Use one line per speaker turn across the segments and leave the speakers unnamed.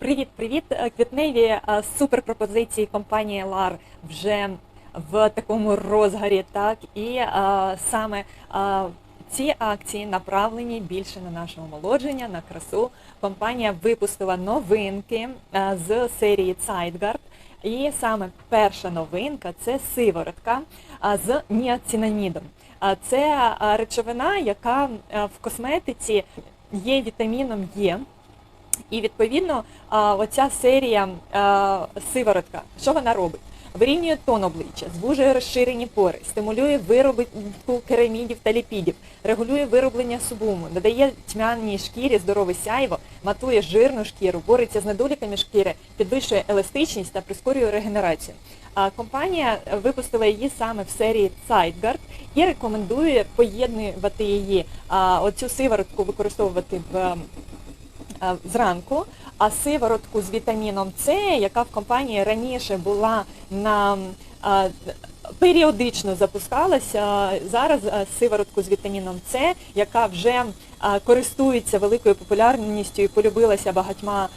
Привіт-привіт! Квітневі е, суперпропозиції компанії LAR вже в такому розгарі, так і е, саме е, ці акції направлені більше на наше омолодження, на красу. Компанія випустила новинки е, з серії Zeitgard. І саме перша новинка це сиворотка а, з ніацинамідом. А Це а, речовина, яка а, в косметиці є вітаміном Е. І відповідно оця серія сиворотка, що вона робить? Вирівнює тон обличчя, звужує розширені пори, стимулює виробітку керамідів та ліпідів, регулює вироблення субуму, додає тьмяній шкірі здорове сяйво, матує жирну шкіру, бореться з недоліками шкіри, підвищує еластичність та прискорює регенерацію. А компанія випустила її саме в серії Zeitgard і рекомендує поєднувати її, оцю сиворотку використовувати в зранку, а сиворотку з вітаміном С, яка в компанії раніше була на періодично запускалася, зараз а, сиворотку з вітаміном С, яка вже користується великою популярністю і полюбилася багатьма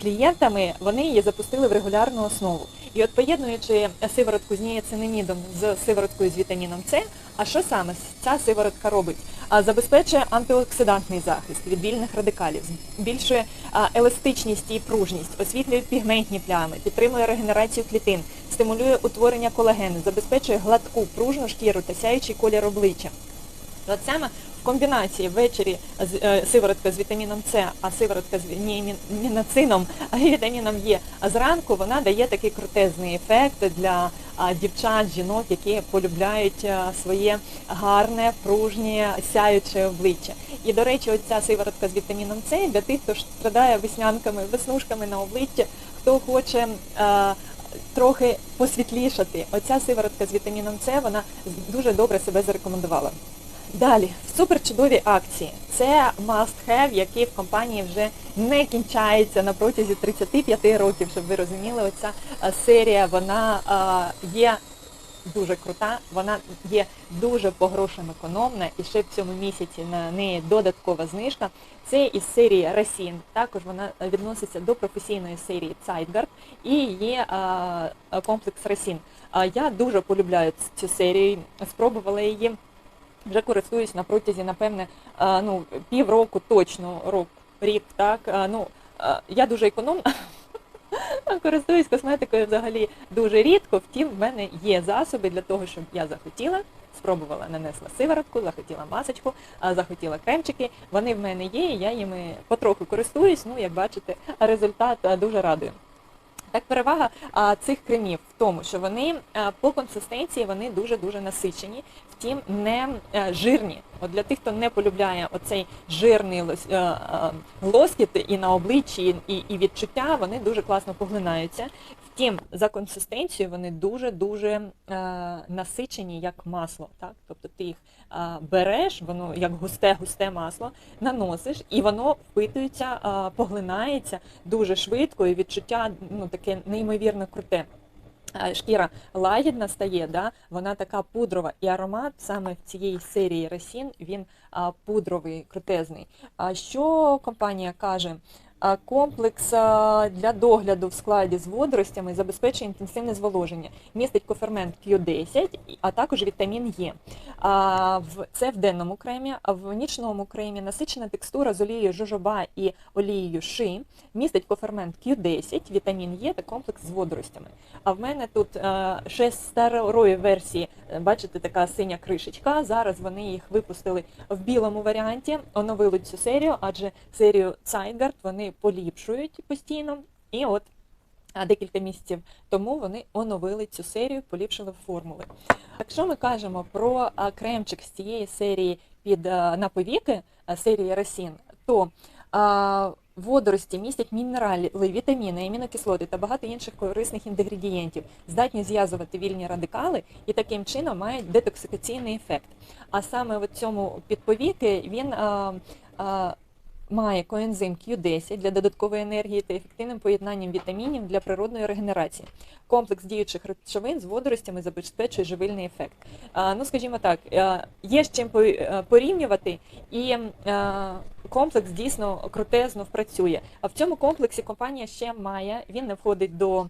клієнтами, вони її запустили в регулярну основу. І от поєднуючи сиворотку з ніацинамідом з сивороткою з вітаміном С, а що саме ця сиворотка робить? Забезпечує антиоксидантний захист від вільних радикалів, збільшує еластичність і пружність, освітлює пігментні плями, підтримує регенерацію клітин, стимулює утворення колагену, забезпечує гладку пружну шкіру та сяючий колір обличчя. От саме в комбінації ввечері е, сиворотка з вітаміном С, а сиворотка з мінацином, вітаміном Е, зранку вона дає такий крутезний ефект для дівчат, жінок, які полюбляють своє гарне, пружнє, сяюче обличчя. І, до речі, оця сиворотка з вітаміном С для тих, хто страдає веснянками, веснушками на обличчі, хто хоче трохи посвітлішати. Оця сиворотка з вітаміном С, вона дуже добре себе зарекомендувала. Далі, суперчудові акції. Це must have, який в компанії вже не кінчається на протязі 35 років, щоб ви розуміли, оця е, серія, вона е, є дуже крута, вона є дуже по грошам економна і ще в цьому місяці на неї додаткова знижка. Це із серії Росін. Також вона відноситься до професійної серії Zeitgard і є е, комплекс Росін. Я дуже полюбляю цю серію, спробувала її вже користуюсь на протязі, напевне, е, ну, півроку точно, рок, рік, так. Е, Ну, е, я дуже економна, користуюсь косметикою взагалі дуже рідко, втім, в мене є засоби для того, щоб я захотіла, спробувала, нанесла сиворотку, захотіла масочку, захотіла кремчики. Вони в мене є, я їми потроху користуюсь, ну, як бачите, результат дуже радує. Так, перевага а, цих кремів в тому, що вони а, по консистенції вони дуже-дуже насичені, втім не а, жирні. От для тих, хто не полюбляє оцей жирний а, лоскіт і на обличчі, і, і відчуття, вони дуже класно поглинаються. Втім, за консистенцією вони дуже-дуже е, насичені, як масло. Так? Тобто ти їх е, береш, воно як густе-густе масло, наносиш, і воно впитується, е, поглинається дуже швидко, і відчуття ну, таке неймовірно круте. Е, Шкіра лагідна стає, да? вона така пудрова, і аромат саме в цієї серії Росін він а, пудровий, крутезний. А що компанія каже? А, Комплекс для догляду в складі з водоростями забезпечує інтенсивне зволоження, містить кофермент Q10, а також вітамін Е. Це в денному кремі, а в нічному кремі насичена текстура з олією жожоба і олією ши, містить кофермент Q10, вітамін Е та комплекс з водоростями. А в мене тут е, ще з старої версії, е, бачите, така синя кришечка. Зараз вони їх випустили в білому варіанті, оновили цю серію, адже серію Zeitgard вони поліпшують постійно. І от декілька місяців тому вони оновили цю серію, поліпшили формули. Якщо ми кажемо про кремчик з цієї серії під а, на повіки, серії Росін, то водорості містять мінерали, вітаміни, амінокислоти та багато інших корисних інгредієнтів, здатні зв'язувати вільні радикали і таким чином мають детоксикаційний ефект. А саме в цьому підповіки він а, а, має коензим Q10 для додаткової енергії та ефективним поєднанням вітамінів для природної регенерації. Комплекс діючих речовин з водоростями забезпечує живильний ефект. Ну, скажімо так, е, є з чим е, порівнювати, і е, комплекс дійсно крутезно працює. А в цьому комплексі компанія ще має, він не входить до.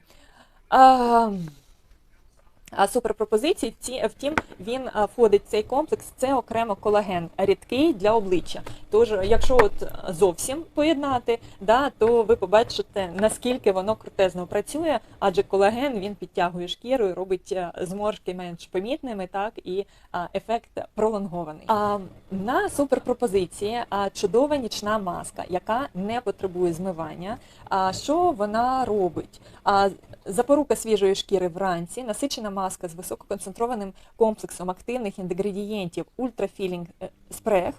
Суперпропозицій, ті- втім, він входить в цей комплекс, це окремо колаген рідкий для обличчя. Тож, якщо от зовсім поєднати, да, то ви побачите, наскільки воно крутезно працює, адже колаген він підтягує шкіру і робить зморшки менш помітними, так і ефект пролонгований. А на суперпропозиції а, чудова нічна маска, яка не потребує змивання. А що вона робить? Запорука свіжої шкіри вранці, насичена маска з висококонцентрованим комплексом активних інгредієнтів ультрафілінг е, спрех,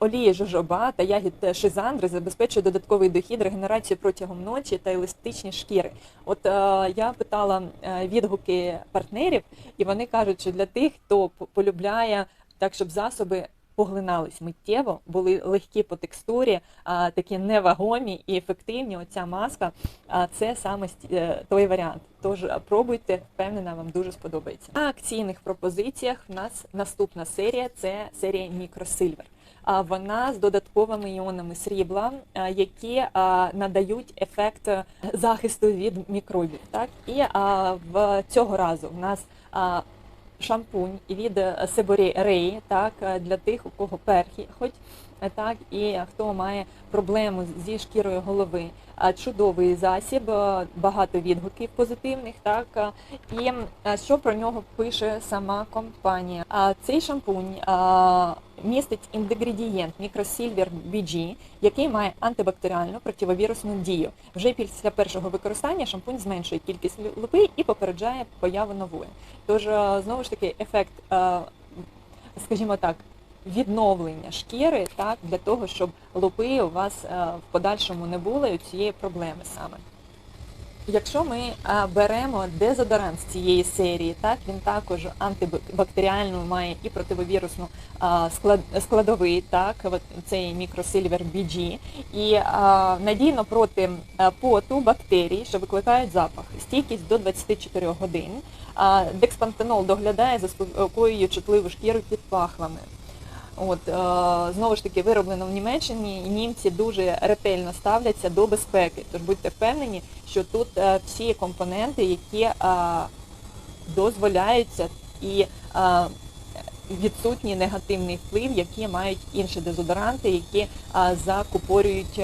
олії жожоба та ягід е, шизандри забезпечує додатковий дохід, регенерацію протягом ночі та еластичність шкіри. От е, я питала відгуки партнерів, і вони кажуть, що для тих, хто полюбляє так, щоб засоби поглинались миттєво, були легкі по текстурі, такі невагомі і ефективні. Оця маска а, це саме е, той варіант. Тож пробуйте, впевнена, вам дуже сподобається. На акційних пропозиціях в нас наступна серія це серія Мікросильвер. А вона з додатковими іонами срібла, які а, надають ефект е, захисту від мікробів. Так і в цього разу в нас шампунь від е, Себорі Рей, так е, для тих, у кого перхі, хоч е, так і хто має проблему зі шкірою голови. Чудовий засіб, багато відгуків позитивних. Так і що про нього пише сама компанія? А цей шампунь містить інгредієнт мікросільвер BG, який має антибактеріальну противовірусну дію. Вже після першого використання шампунь зменшує кількість лупи і попереджає появу нової. Тож знову ж таки ефект, скажімо так. Відновлення шкіри так для того, щоб лупи у вас е, в подальшому не було і цієї проблеми саме. Якщо ми беремо дезодорант з цієї серії, так він також антибактеріальну має і противовірусну складовий, так цей мікросильвер BG, і надійно проти поту бактерій, що викликають запах, стійкість до 24 годин. Декспантенол доглядає, заспокоює чутливу шкіру під пахвами. От е, знову ж таки вироблено в Німеччині, і німці дуже ретельно ставляться до безпеки. Тож будьте впевнені, що тут е, всі компоненти, які е, дозволяються і відсутній негативний вплив, які мають інші дезодоранти, які закупорюють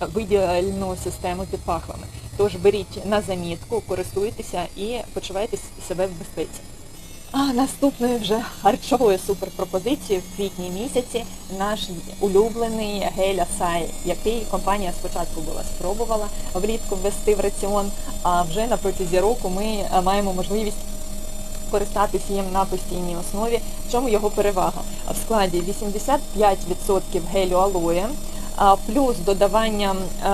видільну систему під пахвами. Тож беріть на замітку, користуйтеся і почувайте себе в безпеці. А наступною вже харчовою суперпропозицією в квітні місяці наш улюблений гель Асай, який компанія спочатку була спробувала влітку ввести в раціон, а вже на протязі року ми маємо можливість користатися їм на постійній основі. В чому його перевага? В складі 85% гелю алоє, плюс додаванням е,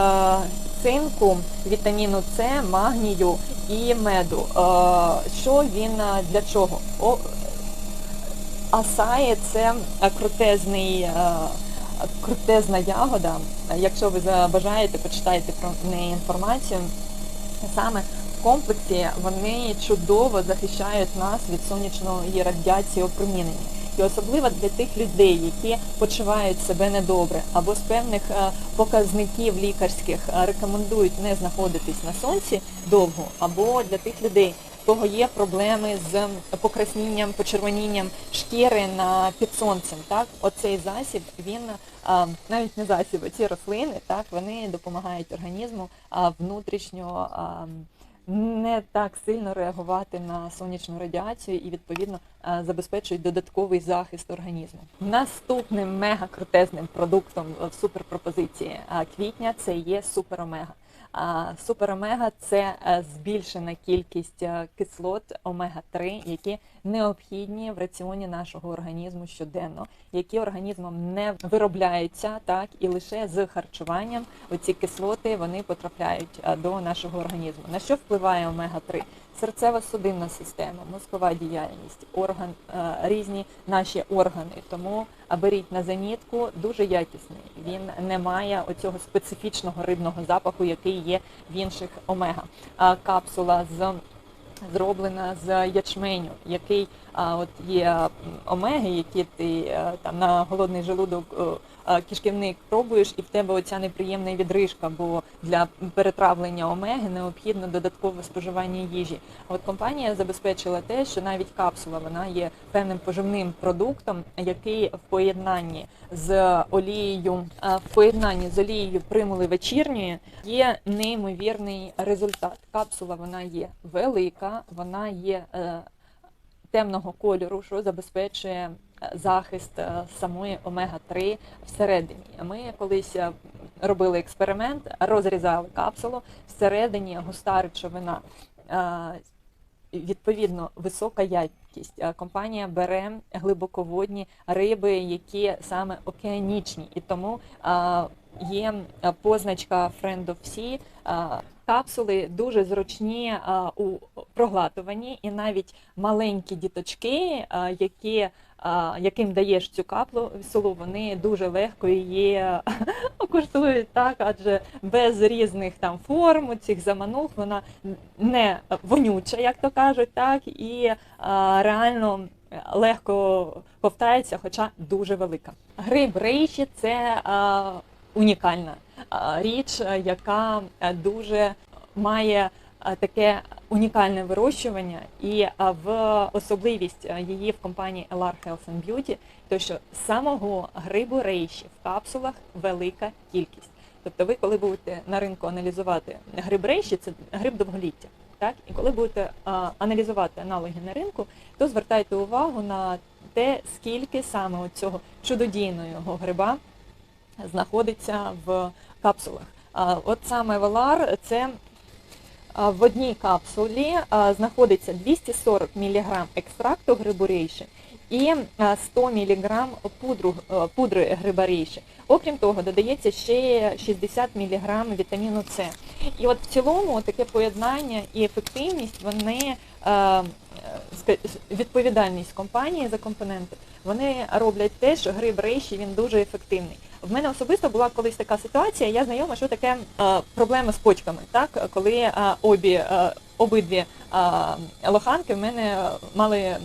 цинку, вітаміну С, магнію і меду. Е, Що він е, для чого? О, Асаї це крутезний, е, крутезна ягода. Якщо ви забажаєте, почитайте про неї інформацію. Саме в комплексі вони чудово захищають нас від сонячної радіації опромінення. І особливо для тих людей, які почувають себе недобре, або з певних е, показників лікарських е, рекомендують не знаходитись на сонці довго, або для тих людей, кого є проблеми з покраснінням, почервонінням шкіри на під сонцем. Так, оцей засіб він навіть не засіб, а ці рослини, так вони допомагають організму внутрішньо. Не так сильно реагувати на сонячну радіацію і відповідно е, забезпечують додатковий захист організму. Наступним мега-крутезним продуктом в суперпропозиції е, квітня це є суперомега. Суперомега це е, збільшена кількість е, кислот омега-3, які необхідні в раціоні нашого організму щоденно, які організмом не виробляються, так і лише з харчуванням оці кислоти вони потрапляють е, до нашого організму. На що впливає омега-3? Серцево-судинна система, мозкова діяльність, орган, е, різні наші органи. Тому беріть на замітку, дуже якісний. Він не має оцього специфічного рибного запаху, який є в інших омега. Капсула з зроблена з ячменю, який от є омеги, які ти е, там на голодний желудок е, кишківник пробуєш, і в тебе оця неприємна відрижка, бо для перетравлення омеги необхідно додаткове споживання їжі. От компанія забезпечила те, що навіть капсула вона є певним поживним продуктом, який в поєднанні з олією, в поєднанні з олією примули вечірньої є неймовірний результат. Капсула вона є велика, вона є е, темного кольору, що забезпечує е, захист е, самої омега-3 всередині. Ми колись е, робили експеримент, розрізали капсулу, всередині густа речовина. Е, Відповідно, висока якість. Компанія бере глибоководні риби, які саме океанічні, і тому є позначка Friend of Sea. Капсули дуже зручні у проглатуванні, і навіть маленькі діточки, які, яким даєш цю каплю солу, вони дуже легко її куштують так, адже без різних там форм, цих заманух, вона не вонюча, як то кажуть, так і реально легко ковтається, хоча дуже велика. Гриб рейші це е, унікальна річ, яка дуже має таке унікальне вирощування, і е, в особливість е, її в компанії LR Health and Beauty, то що самого грибу рейші в капсулах велика кількість. Тобто ви, коли будете на ринку аналізувати гриб рейші, це гриб довголіття. Так? І коли будете а, аналізувати аналоги на ринку, то звертайте увагу на те, скільки саме цього чудодійного гриба знаходиться в капсулах. А, от саме Велар це в одній капсулі знаходиться 240 мг екстракту гриборейші і 100 мг пудри грибарейші. Окрім того, додається ще 60 мг вітаміну С. І от в цілому таке поєднання і ефективність, вони е, відповідальність компанії за компоненти, вони роблять те, що гриб рейші він дуже ефективний. В мене особисто була колись така ситуація, я знайома, що таке е, проблема з почками, так коли е, обі е, обидві е, лоханки в мене мали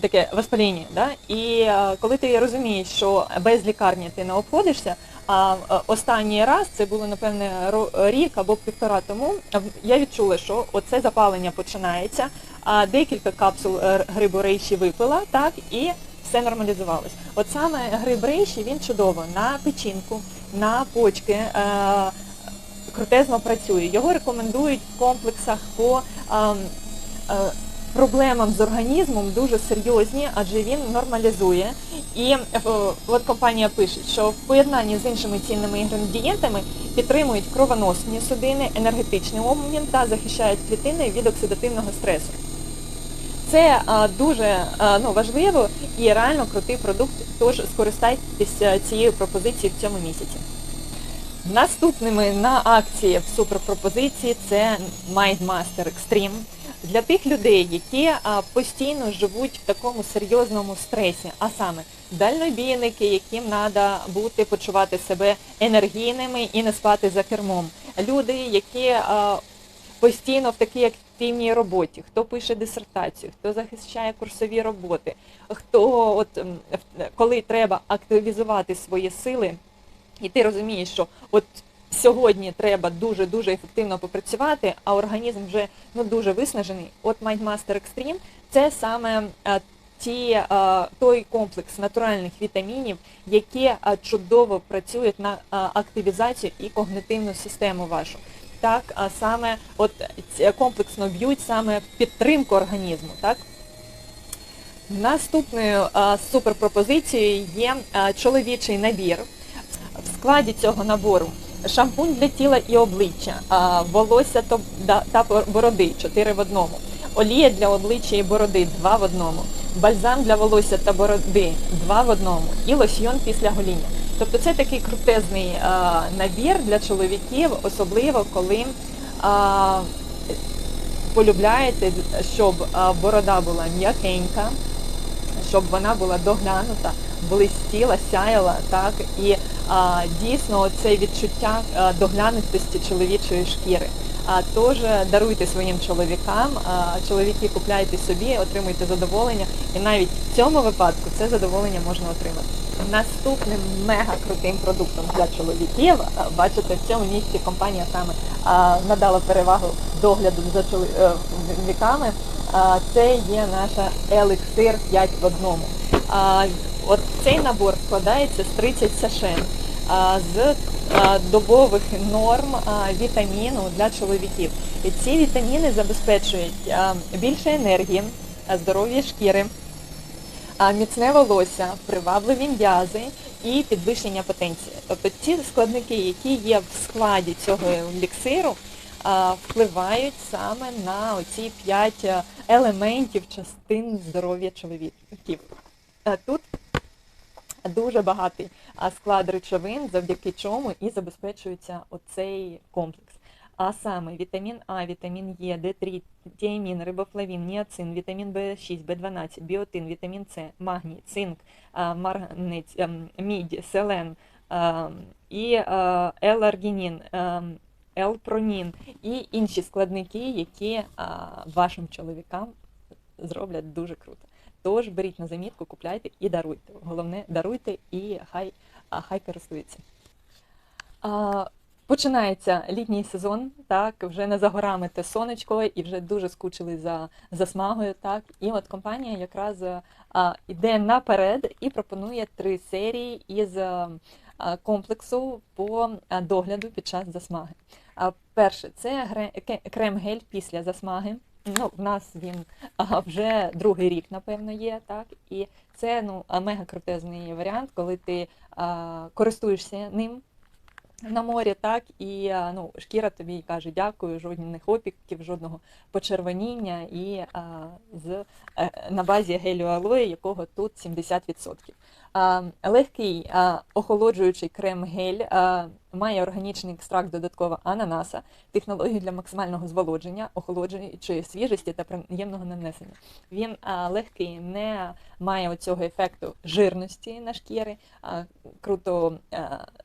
таке воспаління. Да? І е, коли ти розумієш, що без лікарні ти не обходишся, а останній раз, це було, напевне, рік або півтора тому, я відчула, що оце запалення починається, а декілька капсул грибу рейші випила, так, і все нормалізувалось. От саме гриб рейші, він чудово на печінку, на почки, е, крутезно працює. Його рекомендують в комплексах по ем, е, проблемам з організмом дуже серйозні, адже він нормалізує. І е, от компанія пише, що в поєднанні з іншими цінними інгредієнтами підтримують кровоносні судини, енергетичний обмін та захищають клітини від оксидативного стресу. Це а, дуже а, ну, важливо і реально крутий продукт, тож скористайтеся цією пропозицією в цьому місяці. Наступними на акції в суперпропозиції це Mindmaster Extreme. Для тих людей, які постійно живуть в такому серйозному стресі, а саме дальнобійники, яким треба бути, почувати себе енергійними і не спати за кермом. Люди, які постійно в такій активній роботі, хто пише дисертацію, хто захищає курсові роботи, хто от коли треба активізувати свої сили, і ти розумієш, що от сьогодні треба дуже дуже ефективно попрацювати, а організм вже ну дуже виснажений. От Mindmaster Extreme – це саме е, ті, е, той комплекс натуральних вітамінів, які е, чудово працюють на активізацію і когнитивну систему вашу. Так, а саме от комплексно б'ють саме в підтримку організму, так? Наступною суперпропозицією є чоловічий набір. В складі цього набору шампунь для тіла і обличчя, волосся та бороди 4 в одному, олія для обличчя і бороди 2 в одному, бальзам для волосся та бороди 2 в одному і лосьйон після гоління. Тобто це такий крутезний а, набір для чоловіків, особливо коли а, полюбляєте, щоб борода була м'якенька, щоб вона була доглянута, блистіла, сяяла, так і а, дійсно це відчуття доглянутості чоловічої шкіри. А тож е, даруйте своїм чоловікам, чоловіки купляйте собі, отримуйте задоволення, і навіть в цьому випадку це задоволення можна отримати. Наступним мега крутим продуктом для чоловіків, бачите, в цьому місці компанія саме надала перевагу догляду за чоловіками. Це є наша елексир 5 в одному. От цей набор складається з 30 сашен з добових норм вітаміну для чоловіків. І ці вітаміни забезпечують більше енергії, здоров'я шкіри, міцне волосся, привабливі м'язи і підвищення потенції. Тобто ті складники, які є в складі цього еліксиру, впливають саме на оці п'ять е, елементів частин здоров'я чоловіків. Тут дуже багатий склад речовин, завдяки чому і забезпечується оцей комплекс. А саме вітамін А, вітамін Е, Д3, тіамін, рибофлавін, ніацин, вітамін В6, В12, біотин, вітамін С, магній, цинк, марганець, мідь, селен і L-аргінін, і інші складники, які вашим чоловікам зроблять дуже круто. Тож беріть на замітку, купляйте і даруйте. Головне, даруйте і хай, хай користуються. Починається літній сезон, так, вже не за горами те сонечко, і вже дуже скучили за, за смагою. Так. І от компанія якраз а, йде наперед і пропонує три серії із а, а, комплексу по догляду під час засмаги. А, перше, це крем-гель після засмаги. Ну, в нас він а, вже другий рік, напевно, є, так. І це ну, мега крутезний варіант, коли ти а, користуєшся ним на морі, так, і ну, шкіра тобі каже дякую, жодних опіків, жодного почервоніння і а, з, е, на базі гелю алої, якого тут 70%. Легкий охолоджуючий крем-гель має органічний екстракт додатково ананаса, технологію для максимального зволодження, охолоджуючої свіжості та приємного нанесення. Він легкий, не має оцього ефекту жирності на шкіри, круто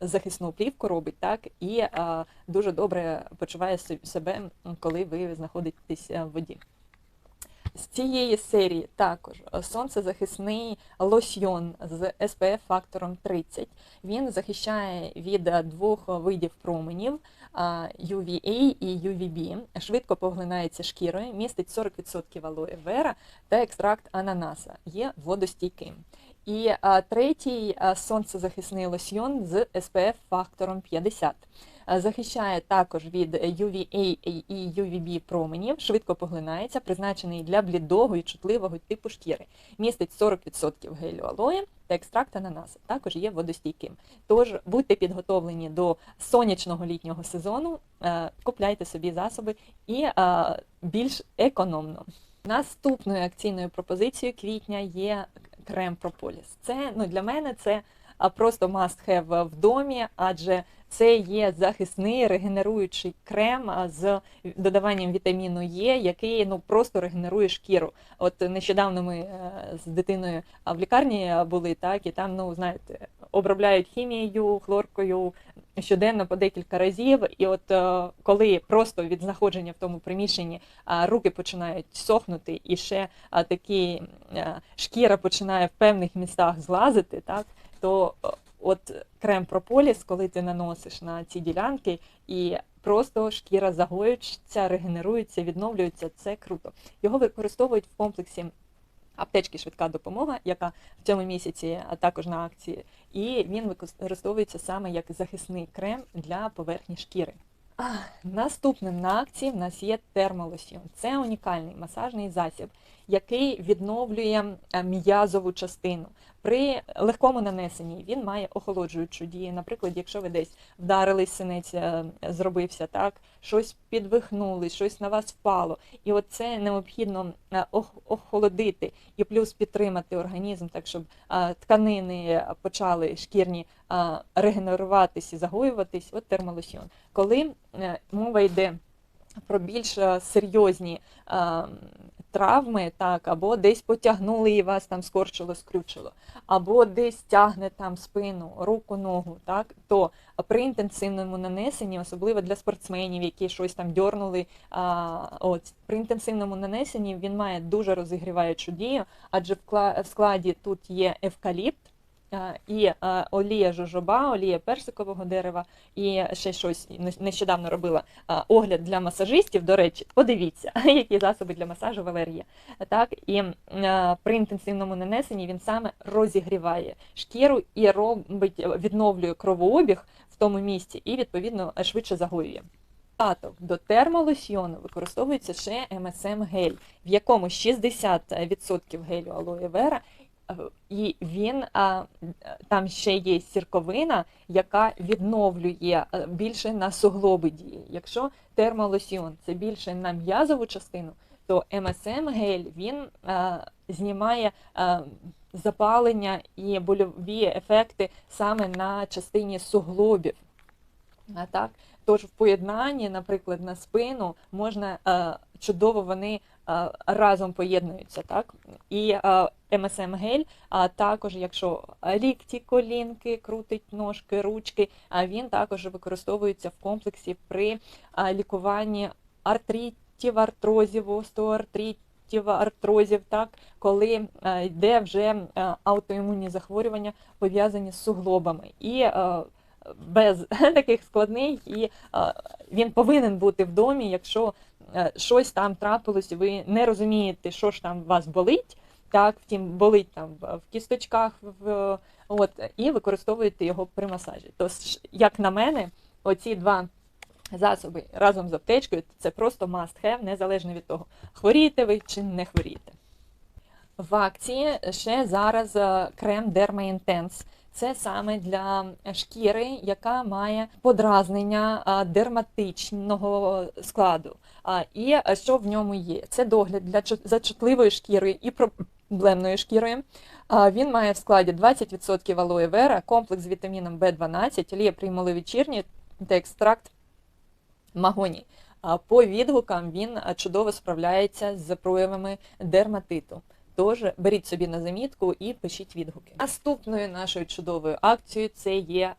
захисну плівку робить, так, і дуже добре почуває се- себе, коли ви знаходитесь в воді. З цієї серії також е, сонцезахисний лосьйон з SPF фактором 30. Він захищає від е, двох видів променів UVA і UVB, швидко поглинається шкірою, містить 40% алоє вера та екстракт ананаса, є водостійким. І а, третій сонцезахисний лосьйон з SPF фактором 50. А, Захищає також від UVA і UVB променів, швидко поглинається, призначений для блідого і чутливого типу шкіри. Містить 40% гелю алоє та екстракт ананаса. Також є водостійким. Тож будьте підготовлені до сонячного літнього сезону, е, купляйте собі засоби і е, більш економно. Наступною акційною пропозицією квітня є крем Прополіс. Це ну для мене це просто must have в домі, адже це є захисний регенеруючий крем з додаванням вітаміну Е, який ну просто регенерує шкіру. От нещодавно ми е, з дитиною в лікарні були, так і там, ну знаєте, обробляють хімією, хлоркою щоденно по декілька разів. І от е, коли просто від знаходження в тому приміщенні руки починають сохнути, і ще такі е, шкіра починає в певних містах злазити, так то е, от крем прополіс, коли ти наносиш на ці ділянки, і просто шкіра загоюється, регенерується, відновлюється, це круто. Його використовують в комплексі. Аптечки швидка допомога, яка в цьому місяці а також на акції, і він використовується саме як захисний крем для поверхні шкіри. Наступним на акції в нас є термолосьйон. Це унікальний масажний засіб, який відновлює е, м'язову частину. При легкому нанесенні він має охолоджуючу дію. Наприклад, якщо ви десь вдарились, синець е, зробився так, щось підвихнули, щось на вас впало, і от це необхідно е, охолодити і плюс підтримати організм, так щоб тканини почали шкірні регенеруватись і загоюватись. От термолосьйон. Коли мова йде про більш серйозні е, травми, так, або десь потягнули і вас там скорчило, скрючило, або десь тягне там спину, руку, ногу, так, то при інтенсивному нанесенні, особливо для спортсменів, які щось там дьорнули, а, от, при інтенсивному нанесенні він має дуже розігріваючу дію, адже в складі тут є евкаліпт. І олія жожоба, олія персикового дерева, і ще щось нещодавно робила огляд для масажистів. До речі, подивіться, які засоби для масажу Валерія. Так і при інтенсивному нанесенні він саме розігріває шкіру і робить відновлює кровообіг в тому місці, і відповідно швидше. Додаток до термолосьйону використовується ще МСМ гель, в якому 60% гелю алоє вера, і він там ще є сірковина, яка відновлює е, більше на суглоби дії. Якщо термолосьйон це більше на м'язову частину, то МСМ гель він знімає запалення і больові ефекти саме на частині суглобів. Тож в поєднанні, наприклад, на спину можна е, чудово вони е, разом поєднуються, так? І е, МСМ гель, а також, якщо лікті, колінки, крутить ножки, ручки, він також використовується в комплексі при е, лікуванні артритів, артрозів, остеоартритів, артрозів, так, коли е, йде вже е, аутоімунні захворювання пов'язані з суглобами. І е, без таких складних, і е, він повинен бути в домі, якщо е, щось там трапилось, ви не розумієте, що ж там у вас болить. Так, втім, болить там в кісточках, в, от, і використовуєте його при масажі. Тож, як на мене, оці два засоби разом з аптечкою це просто must have, незалежно від того, хворієте ви чи не хворієте. В акції ще зараз е, крем Derma Intense. Це саме для шкіри, яка має подразнення дерматичного складу. І що в ньому є? Це догляд для чут- за чутливою шкірою і проблемною шкірою. Він має в складі 20% алоє вера, комплекс з вітаміном В12, олія приймали вечірні та екстракт магоній. По відгукам він чудово справляється з проявами дерматиту. Тож беріть собі на замітку і пишіть відгуки. Наступною нашою чудовою акцією це є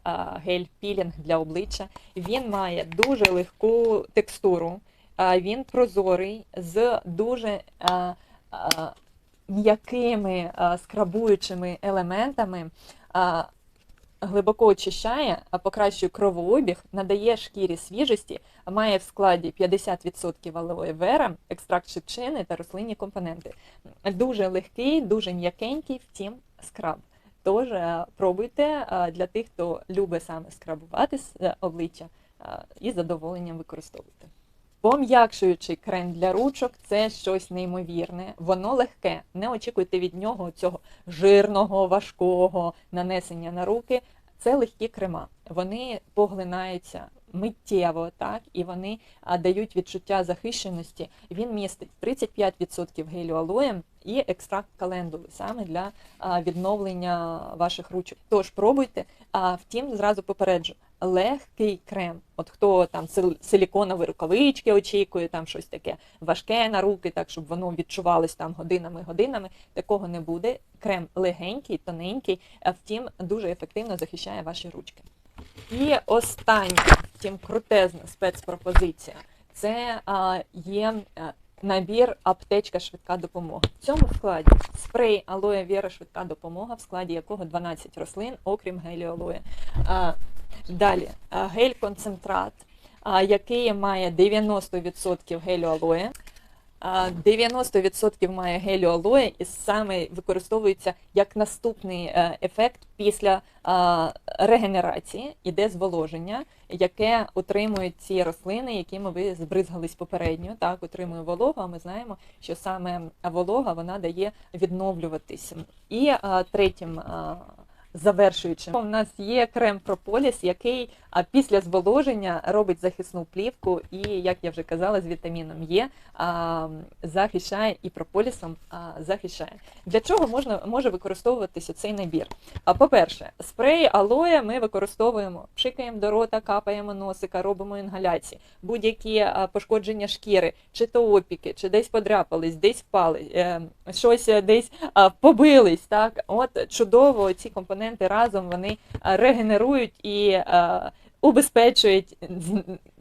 гель-пілінг для обличчя. Він має дуже легку текстуру, він прозорий з дуже м'якими скрабуючими елементами. Глибоко очищає, покращує кровообіг, надає шкірі свіжості, має в складі 50% алоє вера, екстракт шипшини та рослинні компоненти. Дуже легкий, дуже м'якенький, втім скраб. Тож е, пробуйте е, для тих, хто любить саме скрабувати е, обличчя і задоволенням використовуйте. Пом'якшуючий крем для ручок це щось неймовірне. Воно легке. Не очікуйте від нього цього жирного, важкого нанесення на руки. Це легкі крема. Вони поглинаються миттєво, так і вони дають відчуття захищеності. Він містить 35% гелю алоєм і екстракт календули саме для відновлення ваших ручок. Тож пробуйте. А втім, зразу попереджу. Легкий крем. От хто там сил- силіконові рукавички очікує, там щось таке важке на руки, так щоб воно відчувалось там годинами, годинами. Такого не буде. Крем легенький, тоненький, а втім дуже ефективно захищає ваші ручки. І остання, втім, крутезна спецпропозиція. Це а, є а, набір аптечка швидка допомога. В цьому складі спрей алоє віра швидка допомога, в складі якого 12 рослин, окрім. А, далі гель-концентрат, який має 90% гелю алоє. 90% має гелю алоє і саме використовується як наступний е, ефект після регенерації, іде зволоження, яке утримують ці рослини, якими ви збризгались попередньо. Так, утримує вологу, а ми знаємо, що саме волога вона дає відновлюватись. І третім а, завершуючим. У нас є крем Прополіс, який після зволоження робить захисну плівку і, як я вже казала, з вітаміном Е захищає і прополісом захищає. Для чого можна може використовуватися цей набір? А по-перше, спрей алоє ми використовуємо, пшикаємо до рота, капаємо носика, робимо інгаляції, будь-які пошкодження шкіри, чи то опіки, чи десь подряпались, десь впали, е, щось е, десь побились. Так, от чудово, ці компоненти разом вони регенерують і а, убезпечують,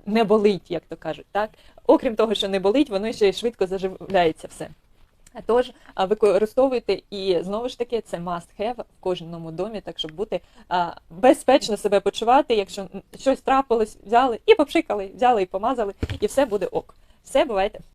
не болить, як то кажуть. Так, окрім того, що не болить, воно ще й швидко заживляється все. Тож використовуйте і знову ж таки це must have в кожному домі, так щоб бути а, безпечно себе почувати. Якщо щось трапилось, взяли і попшикали, взяли і помазали, і все буде ок. Все бувайте.